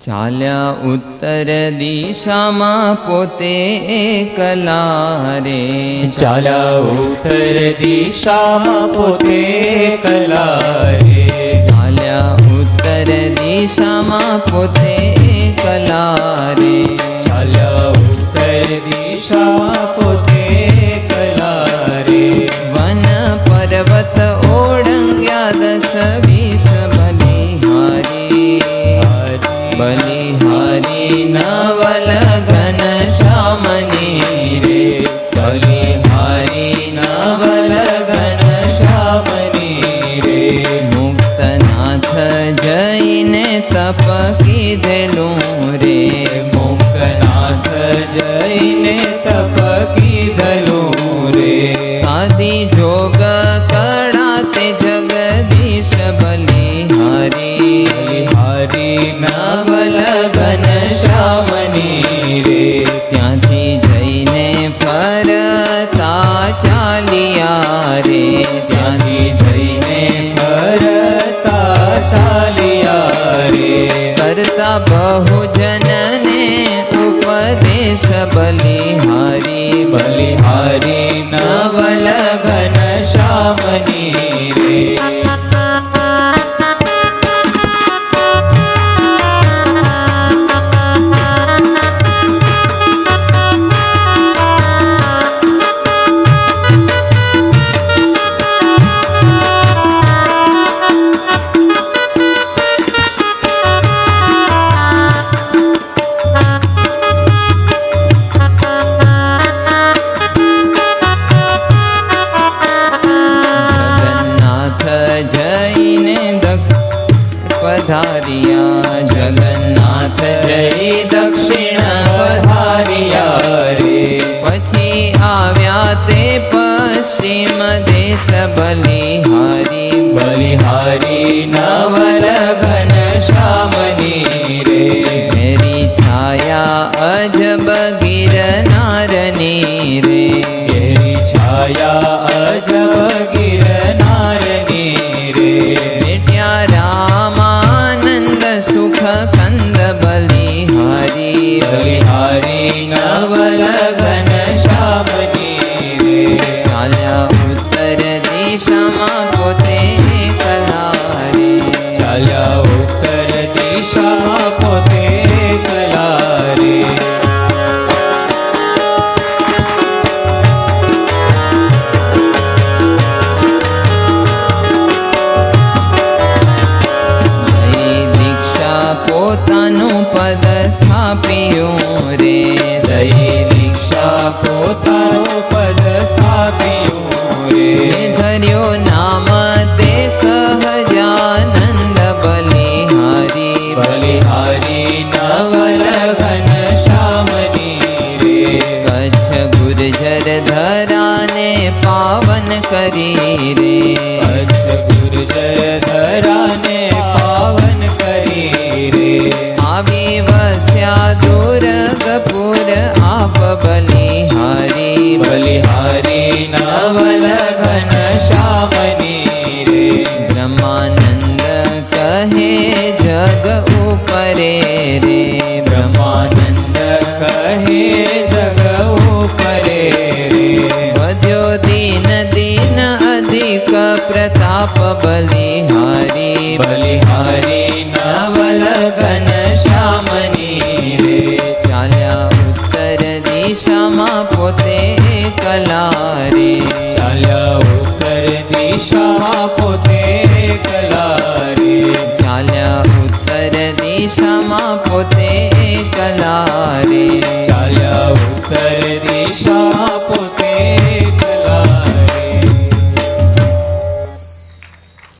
ચાલ્યા ઉત્તર દિશામાં પોતે એકલા રે ચાલ્યા ઉત્તર દિશામાં પોતે એકલા રે ચાલ્યા ઉત્તર દિશામાં પોતે એકલા રે ચાલ્યા ઉત્તર દિશામાં પોતે बने Baba. લઈને દક્ષ પધારિયા જગન્નાથ જય દક્ષિણ પધારિયા રે પછી સ્થાપ્યું રે દઈ દીક્ષા પોતાનું પદ સ્થાપ્યું રે તે રે બ્રહ્માનંદ કહે જગવું પરે રે વધ્યો દીન દીન અધિક પ્રતાપ બલિહારી બલિહારી નવલ ઘન શ્યામની રે ચાલ્યા ઉત્તર દિશામાં પોતે કલારી ચાલ્યા कर दी